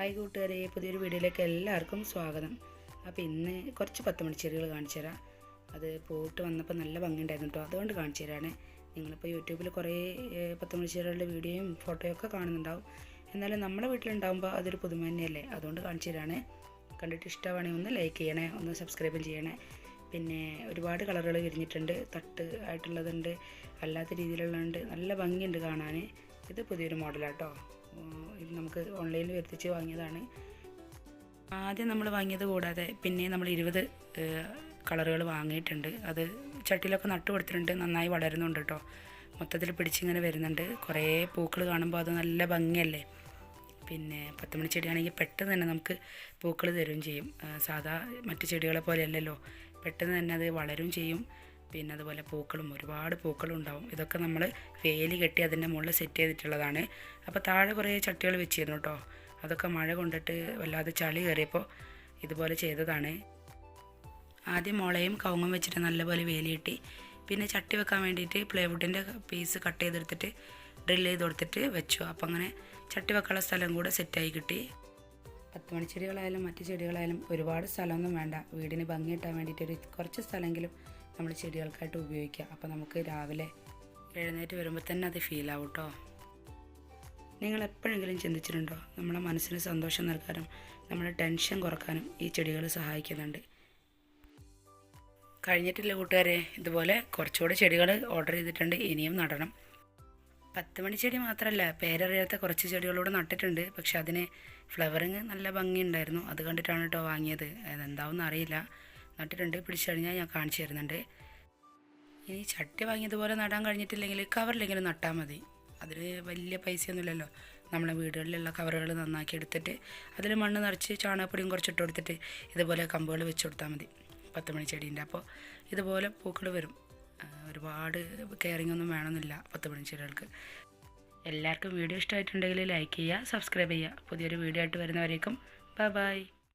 Hi കൂട്ടുകാരെ പുതിയൊരു വീഡിയോയിലേക്ക് എല്ലാവർക്കും സ്വാഗതം. അപ്പോൾ ഇന്ന് കുറച്ച് പത്ത് മണിച്ചെടികൾ കാണിച്ചു തരാം. അത് പോയിട്ട് വന്നപ്പോൾ നല്ല ഭംഗിയുണ്ടായിരുന്നു കേട്ടോ. അതുകൊണ്ട് കാണിച്ചു തരാണ്. നിങ്ങളിപ്പോൾ യൂട്യൂബിൽ കുറേ പത്ത് മണിച്ചെടികളുടെ വീഡിയോയും ഫോട്ടോയും ഒക്കെ കാണുന്നുണ്ടാവും. എന്നാലും നമ്മുടെ വീട്ടിലുണ്ടാകുമ്പോൾ അതൊരു പുതുമ തന്നെയല്ലേ? അതുകൊണ്ട് കാണിച്ചു തരാണ്. കണ്ടിട്ട് ഇഷ്ടമാണെങ്കിൽ ഒന്ന് ലൈക്ക് ചെയ്യണേ ഒന്ന് സബ്സ്ക്രൈബ് ചെയ്യണേ. പിന്നെ ഒരുപാട് കളറുകൾ വിരിഞ്ഞിട്ടുണ്ട്. തട്ട് ആയിട്ടുള്ളതുണ്ട് അല്ലാത്ത രീതിയിലുള്ളതുണ്ട്. നല്ല ഭംഗിയുണ്ട് കാണാൻ. ഇത് പുതിയൊരു മോഡലാട്ടോ. ഉം, ഇത് നമുക്ക് ഓൺലൈനിൽ വരുത്തിച്ച് വാങ്ങിയതാണ്. ആദ്യം നമ്മൾ വാങ്ങിയത് കൂടാതെ പിന്നെ നമ്മൾ ഇരുപത് കളറുകൾ വാങ്ങിയിട്ടുണ്ട്. അത് ചട്ടിയിലൊക്കെ നട്ടു കൊടുത്തിട്ടുണ്ട്. നന്നായി വളരുന്നുണ്ട് കേട്ടോ മൊത്തത്തിൽ പിടിച്ചിങ്ങനെ വരുന്നുണ്ട്. കുറേ പൂക്കൾ കാണുമ്പോൾ അത് നല്ല ഭംഗിയല്ലേ? പിന്നെ പത്ത് മണി ചെടിയാണെങ്കിൽ പെട്ടെന്ന് തന്നെ നമുക്ക് പൂക്കൾ തരുകയും ചെയ്യും. സാധാ മറ്റു ചെടികളെ പോലെയല്ലല്ലോ. പെട്ടെന്ന് തന്നെ അത് വളരും ചെയ്യും. പിന്നെ അതുപോലെ പൂക്കളും ഒരുപാട് പൂക്കളും ഉണ്ടാവും ഇതൊക്കെ നമ്മൾ വേലി കെട്ടി അതിന്റെ മുകളിൽ സെറ്റ് ചെയ്തിട്ടുള്ളതാണ്. അപ്പോൾ താഴെ കുറേ ചട്ടികൾ വെച്ചിരുന്നു കേട്ടോ അതൊക്കെ മഴ കൊണ്ടിട്ട് വല്ലാതെ ചളി കയറിയപ്പോൾ ഇതുപോലെ ചെയ്തതാണ്. ആദ്യം മുളയും കവുങ്ങും വെച്ചിട്ട് നല്ലപോലെ വേലി കെട്ടി പിന്നെ ചട്ടി വെക്കാൻ വേണ്ടിയിട്ട് പ്ലൈവുഡിന്റെ പീസ് കട്ട് ചെയ്തെടുത്തിട്ട് ഡ്രിൽ ചെയ്ത് കൊടുത്തിട്ട് വെച്ചു. അപ്പോൾ അങ്ങനെ ചട്ടി വെക്കാനുള്ള സ്ഥലം കൂടെ സെറ്റായി കിട്ടി. പത്ത് മണി ചെടികളായാലും മറ്റു ചെടികളായാലും ഒരുപാട് സ്ഥലമൊന്നും വേണ്ട. വീടിന് ഭംഗി കിട്ടാൻ വേണ്ടിയിട്ട് ഒരു കുറച്ച് സ്ഥലമെങ്കിലും നമ്മൾ ചെടികൾക്കായിട്ട് ഉപയോഗിക്കുക അപ്പോൾ നമുക്ക് രാവിലെ എഴുന്നേറ്റ് വരുമ്പോൾ തന്നെ അത് ഫീലാവും കേട്ടോ നിങ്ങൾ എപ്പോഴെങ്കിലും ചിന്തിച്ചിട്ടുണ്ടോ? നമ്മുടെ മനസ്സിന് സന്തോഷം നൽകാനും നമ്മുടെ ടെൻഷൻ കുറക്കാനും ഈ ചെടികൾ സഹായിക്കുന്നുണ്ട്. കഴിഞ്ഞിട്ടില്ല കൂട്ടുകാരെ? ഇതുപോലെ കുറച്ചുകൂടെ ചെടികൾ ഓർഡർ ചെയ്തിട്ടുണ്ട്. ഇനിയും നടണം. പത്ത് മണി ചെടി മാത്രമല്ല പേരറിയാത്ത കുറച്ച് ചെടികളൂടെ നട്ടിട്ടുണ്ട്. പക്ഷെ അതിന് ഫ്ലവറിങ് നല്ല ഭംഗിയുണ്ടായിരുന്നു. അത് കണ്ടിട്ടാണ് കേട്ടോ വാങ്ങിയത്. അതെന്താവെന്ന് അറിയില്ല നട്ടിട്ടുണ്ട് പിടിച്ചു കഴിഞ്ഞാൽ ഞാൻ കാണിച്ചു തരുന്നുണ്ട്. ഇനി ചട്ടി വാങ്ങിയതുപോലെ നടാൻ കഴിഞ്ഞിട്ടില്ലെങ്കിൽ കവറിലെങ്കിലും നട്ടാൽ മതി. അതിൽ വലിയ പൈസയൊന്നുമില്ലല്ലോ. നമ്മളെ വീടുകളിലുള്ള കവറുകൾ നന്നാക്കി എടുത്തിട്ട് അതിൽ മണ്ണ് നിറച്ച് ചാണകപ്പൊടിയും കുറച്ചിട്ട് കൊടുത്തിട്ട് ഇതുപോലെ കമ്പുകൾ വെച്ച് കൊടുത്താൽ മതി. പത്ത് മണി ചെടീന്റെ. അപ്പോൾ ഇതുപോലെ പൂക്കൾ വരും. ഒരുപാട് കെയറിങ് ഒന്നും വേണമെന്നില്ല പത്ത് മണി ചെടികൾക്ക്. എല്ലാവർക്കും വീഡിയോ ഇഷ്ടമായിട്ടുണ്ടെങ്കിൽ ലൈക്ക് ചെയ്യുക സബ്സ്ക്രൈബ് ചെയ്യുക. പുതിയൊരു വീഡിയോ ആയിട്ട് വരുന്നവരേക്കും ബൈ ബൈ.